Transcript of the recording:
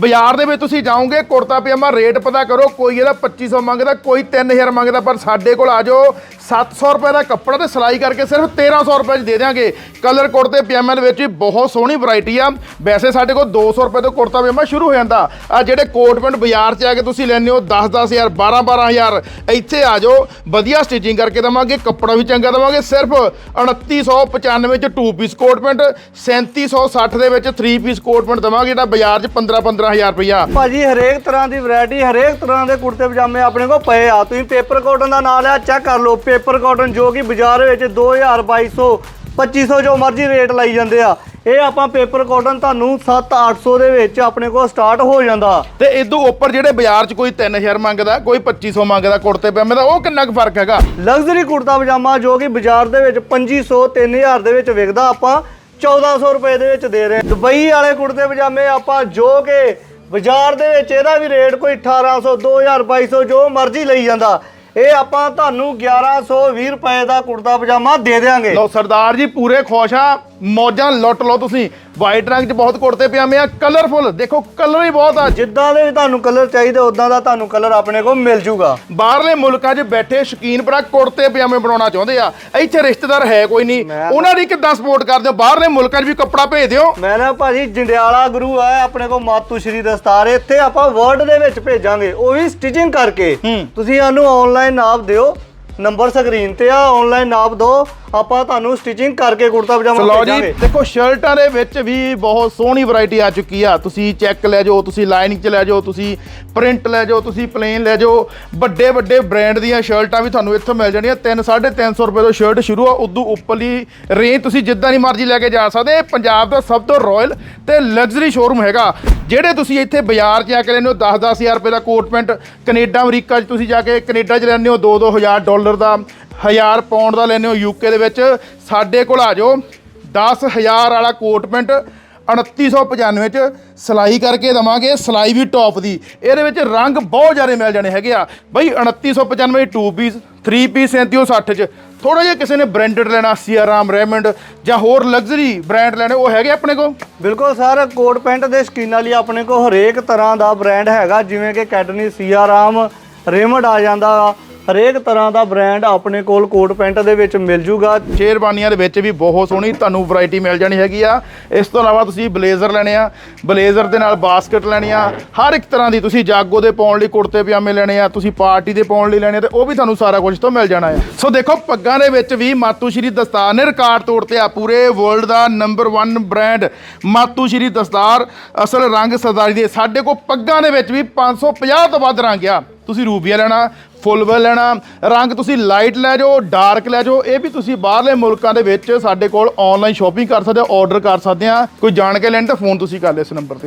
ਬਾਜ਼ਾਰ ਦੇ ਵਿੱਚ ਤੁਸੀਂ ਜਾਓਗੇ, ਕੁੜਤਾ ਪਜਾਮਾ ਰੇਟ ਪਤਾ ਕਰੋ, ਕੋਈ ਇਹਦਾ 2500 ਮੰਗਦਾ, ਕੋਈ 3000 ਮੰਗਦਾ, ਪਰ ਸਾਡੇ ਕੋਲ ਆ ਜਾਓ 700 ਰੁਪਏ ਦਾ ਕੱਪੜਾ ਤੇ ਸਿਲਾਈ ਕਰਕੇ ਸਿਰਫ 1300 ਰੁਪਏ 'ਚ ਦੇ ਦਿਆਂਗੇ। ਕਲਰ ਕੁੜਤੇ ਪਜਾਮੇ ਦੇ ਵਿੱਚ ਵੀ ਬਹੁਤ ਸੋਹਣੀ ਵੈਰਾਈਟੀ ਆ। ਵੈਸੇ ਸਾਡੇ ਕੋਲ 200 ਰੁਪਏ ਤੋਂ ਕੁੜਤਾ ਪਜਾਮਾ ਸ਼ੁਰੂ ਹੋ ਜਾਂਦਾ। ਆ ਜਿਹੜੇ ਕੋਟ ਪੈਂਟ ਬਾਜ਼ਾਰ 'ਚ ਆ ਕੇ ਤੁਸੀਂ ਲੈਂਦੇ ਹੋ 10 10000 12 12000 ਇੱਥੇ ਆ ਜਾਓ, ਵਧੀਆ ਸਟਿਚਿੰਗ ਕਰਕੇ ਦਵਾਂਗੇ, ਕੱਪੜਾ ਵੀ ਚੰਗਾ ਦਵਾਂਗੇ, ਸਿਰਫ 2995 ਚ 2 ਪੀਸ ਕੋਟ ਪੈਂਟ 3760 ਦੇ ਵਿੱਚ 3 ਪੀਸ ਕੋਟ ਪੈਂਟ ਦਵਾਂਗੇ, ਜਿਹੜਾ ਬਾਜ਼ਾਰ 'ਚ 15 15000 ਰੁਪਈਆ। ਭਾਜੀ ਹਰੇਕ ਤਰ੍ਹਾਂ ਦੀ ਵੈਰਾਈਟੀ ਹਰੇਕ ਤਰ੍ਹਾਂ ਦੇ ਕੁੜਤੇ ਪਜਾਮੇ ਆਪਣੇ ਕੋਲ ਪਏ ਆ। ਤੁਸੀਂ ਪੇਪਰ ਕਾਟਨ ਦਾ ਨਾਂ ਲਿਆ ਚੈੱਕ ਕਰ ਲਓ। ਪੇਪਰ ਕਾਟਨ ਜੋ ਕਿ ਬਾਜ਼ਾਰ ਵਿੱਚ 2000 2200 2500 ਜੋ ਮਰਜ਼ੀ ਰੇਟ ਲਾਈ ਜਾਂਦੇ ਆ। ਇਹ ਆਪਾਂ ਪੇਪਰ ਕਾਟਨ ਤੁਹਾਨੂੰ 7 800 ਦੇ ਵਿੱਚ ਆਪਣੇ ਕੋਲ ਸਟਾਰਟ ਹੋ ਜਾਂਦਾ। ਤੇ ਇਦੋਂ ਉੱਪਰ ਜਿਹੜੇ ਬਾਜ਼ਾਰ 'ਚ ਕੋਈ 3000 ਮੰਗਦਾ ਕੋਈ 2500 ਮੰਗਦਾ ਕੁੜਤੇ ਪਜਾਮੇ ਦਾ ਉਹ ਕਿੰਨਾ ਕੁ ਫ਼ਰਕ ਹੈਗਾ? ਲਗਜ਼ਰੀ ਕੁੜਤਾ ਪਜਾਮਾ ਜੋ ਕਿ ਬਾਜ਼ਾਰ ਦੇ ਵਿੱਚ 2500 3000 ਦੇ ਵਿੱਚ ਵਿਕਦਾ ਆਪਾਂ। 1400 ਰੁਪਏ ਦੇ ਵਿੱਚ ਦੇ ਰਹੇ। ਦੁਬਈ ਵਾਲੇ ਕੁੜਤੇ ਪਜਾਮੇ ਆਪਾਂ ਜੋ ਕਿ ਬਾਜ਼ਾਰ ਦੇ ਵਿੱਚ ਇਹਦਾ ਵੀ ਰੇਟ ਕੋਈ 1800 2000 2200 ਜੋ ਮਰਜ਼ੀ ਲਈ ਜਾਂਦਾ। ਇਹ ਆਪਾਂ ਤੁਹਾਨੂੰ 1120 ਰੁਪਏ ਦਾ ਕੁੜਤਾ ਪਜਾਮਾ ਦੇ ਦੇਵਾਂਗੇ ਲਓ ਸਰਦਾਰ ਜੀ ਪੂਰੇ ਖੁਸ਼ ਆ। ਮੌਜਾਂ ਲੁੱਟ ਲਓ ਤੁਸੀਂ। ਵਾਈਟ ਰੰਗ 'ਚ ਬਹੁਤ ਕੁੜਤੇ ਪਜਾਮੇ ਆ ਕਲਰਫੁਲ ਦੇਖੋ ਕਲਰ ਹੀ ਬਹੁਤ ਆ। ਜਿੱਦਾਂ ਦੇ ਤੁਹਾਨੂੰ ਕਲਰ ਚਾਹੀਦੇ ਉਦਾਂ ਦਾ ਤੁਹਾਨੂੰ ਕਲਰ ਆਪਣੇ ਕੋਲ ਮਿਲ ਜੂਗਾ। ਬਾਹਰਲੇ ਮੁਲਕਾਂ 'ਚ ਬੈਠੇ ਸ਼ਕੀਨ ਭਰਾ ਕੁੜਤੇ ਪਜਾਮੇ ਬਣਾਉਣਾ ਚਾਹੁੰਦੇ ਆ। ਇੱਥੇ ਰਿਸ਼ਤੇਦਾਰ ਹੈ ਕੋਈ ਨਹੀਂ। ਉਹਨਾਂ ਦੀ ਕਿੱਦਾਂ ਸਪੋਰਟ ਕਰਦੇ ਹੋ? ਬਾਹਰਲੇ ਮੁਲਕਾਂ 'ਚ ਵੀ ਕੱਪੜਾ ਭੇਜ ਦਿਓ। ਮੈਂ ਨਾ ਭਾਜੀ ਜੰਡਿਆਲਾ ਗੁਰੂ ਹੈ ਆਪਣੇ ਕੋਲ ਮਾਤੂ ਸ਼੍ਰੀ ਦਸਤਾਰ ਇੱਥੇ ਆਪਾਂ ਵਰਡ ਦੇ ਵਿੱਚ ਭੇਜਾਂਗੇ। ਉਹ ਵੀ ਸਟਿਚਿੰਗ ਕਰਕੇ। ਤੁਸੀਂ ਸਾਨੂੰ ਆਨਲਾਈਨ ਨਾਪ ਦਿਓ। ਨੰਬਰ ਸਕਰੀਨ ਤੇ ਆ ਆਨਲਾਈਨ ਨਾਪ ਦਿਓ ਆਪਾਂ ਤੁਹਾਨੂੰ ਸਟਿਚਿੰਗ ਕਰਕੇ ਕੁੜਤਾ ਪਜਾਮਾ ਲਓ ਜੀ ਭੇਜਾਂਗੇ। ਦੇਖੋ ਸ਼ਰਟਾਂ ਦੇ ਵਿੱਚ ਵੀ ਬਹੁਤ ਸੋਹਣੀ ਵੈਰਾਈਟੀ ਆ ਚੁੱਕੀ ਆ। ਤੁਸੀਂ ਚੈੱਕ ਲੈ ਜਾਓ ਤੁਸੀਂ ਲਾਈਨਿੰਗ ਚ ਲੈ ਜਾਓ ਤੁਸੀਂ ਪ੍ਰਿੰਟ ਲੈ ਜਾਓ ਤੁਸੀਂ ਪਲੇਨ ਲੈ ਜਾਓ। ਵੱਡੇ ਵੱਡੇ ਬ੍ਰਾਂਡ ਦੀਆਂ ਸ਼ਰਟਾਂ ਵੀ ਤੁਹਾਨੂੰ ਇੱਥੋਂ ਮਿਲ ਜਾਣੀਆਂ। 3 350 ਰੁਪਏ ਤੋਂ ਸ਼ਰਟ ਸ਼ੁਰੂ ਆ ਉਦੋਂ ਉੱਪਰਲੀ ਰੇਂਜ ਤੁਸੀਂ ਜਿੱਦਾਂ ਦੀ ਮਰਜ਼ੀ ਲੈ ਕੇ ਜਾ ਸਕਦੇ ਇਹ ਪੰਜਾਬ ਦਾ ਸਭ ਤੋਂ ਰਾਇਲ ਤੇ ਲਗਜ਼ਰੀ ਸ਼ੋਰੂਮ ਹੈਗਾ। ਜਿਹੜੇ ਤੁਸੀਂ ਇੱਥੇ ਬਾਜ਼ਾਰ 'ਚ ਆ ਕੇ ਲੈਂਦੇ ਹੋ 10 10000 ਰੁਪਏ ਦਾ ਕੋਟ ਪੈਂਟ ਕੈਨੇਡਾ ਅਮਰੀਕਾ 'ਚ ਤੁਸੀਂ ਜਾ ਕੇ ਕੈਨੇਡਾ 'ਚ ਲੈਂਦੇ ਹੋ 2 2000 ਡਾਲਰ ਦਾ 1000 ਪਾਉਂਡ ਦਾ ਲੈਂਦੇ ਹੋ ਯੂਕੇ ਦੇ ਵਿੱਚ। ਸਾਡੇ ਕੋਲ ਆ ਜਾਓ 10000 ਵਾਲਾ ਕੋਟ ਪੈਂਟ 2995 ਚ ਸਿਲਾਈ ਕਰਕੇ ਦਵਾਂਗੇ, ਸਿਲਾਈ ਵੀ ਟੌਪ ਦੀ। ਇਹਦੇ ਵਿੱਚ ਰੰਗ ਬਹੁਤ ਜ਼ਿਆਦਾ ਮਿਲ ਜਾਣੇ ਹੈਗੇ ਆ। ਬਈ 2995 2 ਪੀਸ 3 ਪੀਸ 3760 ਚ। ਥੋੜਾ ਜਿਹਾ ਕਿਸੇ ਨੇ ਬ੍ਰਾਂਡਡ ਲੈਣਾ ਸੀਆਰਾਮ ਰੈਮੰਡ ਜਾਂ ਹੋਰ ਲਗਜ਼ਰੀ ਬ੍ਰਾਂਡ ਲੈਣੇ, ਉਹ ਹੈਗੇ ਆਪਣੇ ਕੋਲ? ਬਿਲਕੁਲ ਸਰ, ਕੋਟ ਪੈਂਟ ਦੇ ਸ਼ਕੀਨਾਂ ਲਈ ਆਪਣੇ ਕੋਲ ਹਰੇਕ ਤਰ੍ਹਾਂ ਦਾ ਬ੍ਰਾਂਡ ਹੈਗਾ। ਜਿਵੇਂ ਕਿ ਕੈਟਨੀ ਸੀਆਰਾਮ ਰੇਮੰਡ ਆ ਜਾਂਦਾ। ਹਰੇਕ ਤਰ੍ਹਾਂ ਦਾ ਬ੍ਰਾਂਡ ਆਪਣੇ ਕੋਲ ਕੋਟ ਪੈਂਟ ਦੇ ਵਿੱਚ ਮਿਲ ਜੂਗਾ। ਸ਼ੇਰਵਾਨੀਆਂ ਦੇ ਵਿੱਚ ਵੀ ਬਹੁਤ ਸੋਹਣੀ ਤੁਹਾਨੂੰ ਵੈਰਾਈਟੀ ਮਿਲ ਜਾਣੀ ਹੈਗੀ ਆ। ਇਸ ਤੋਂ ਇਲਾਵਾ ਤੁਸੀਂ ਬਲੇਜ਼ਰ ਲੈਣੇ ਆ, ਬਲੇਜ਼ਰ ਦੇ ਨਾਲ ਬਾਸਕਟ ਲੈਣੀ ਆ। ਹਰ ਇੱਕ ਤਰ੍ਹਾਂ ਦੀ ਤੁਸੀਂ ਜਾਗੋ ਦੇ ਪਾਉਣ ਲਈ ਕੁੜਤੇ ਪਜਾਮੇ ਲੈਣੇ ਆ, ਤੁਸੀਂ ਪਾਰਟੀ ਦੇ ਪਾਉਣ ਲਈ ਲੈਣੇ ਆ ਤੇ ਉਹ ਵੀ ਤੁਹਾਨੂੰ ਸਾਰਾ ਕੁਝ ਤੋਂ ਮਿਲ ਜਾਣਾ ਆ। ਸੋ ਦੇਖੋ ਪੱਗਾਂ ਦੇ ਵਿੱਚ ਵੀ ਮਾਤੂ ਸ਼੍ਰੀ ਦਸਤਾਰ ਨੇ ਰਿਕਾਰਡ ਤੋੜਤੇ ਆ ਪੂਰੇ ਵਰਲਡ ਦਾ ਨੰਬਰ 1 ਬ੍ਰਾਂਡ ਮਾਤੂ ਸ਼੍ਰੀ ਦਸਤਾਰ। ਅਸਲ ਰੰਗ ਸਰਦਾਰੀ ਦੇ, ਸਾਡੇ ਕੋਲ ਪੱਗਾਂ ਦੇ ਵਿੱਚ ਵੀ 550 ਤੋਂ ਵੱਧ ਰੰਗ ਆ। ਤੁਸੀਂ ਰੂਬੀਆ ਲੈਣਾ ਫੁੱਲਵੈਲ ਲੈਣਾ, ਰੰਗ ਤੁਸੀਂ ਲਾਈਟ ਲੈ ਜਾਓ, ਡਾਰਕ ਲੈ ਜਾਓ, ਇਹ ਵੀ ਤੁਸੀਂ ਬਾਹਰਲੇ ਮੁਲਕਾਂ ਦੇ ਵਿੱਚ ਸਾਡੇ ਕੋਲ ਆਨਲਾਈਨ ਸ਼ਾਪਿੰਗ ਕਰ ਸਕਦੇ ਹੋ ਆਰਡਰ ਕਰ ਸਕਦੇ ਆ ਕੋਈ ਜਾਣ ਕੇ ਲੈਣ ਤਾਂ ਫੋਨ ਤੁਸੀਂ ਕਰ ਲਿਓ ਇਸ ਨੰਬਰ ਤੇ।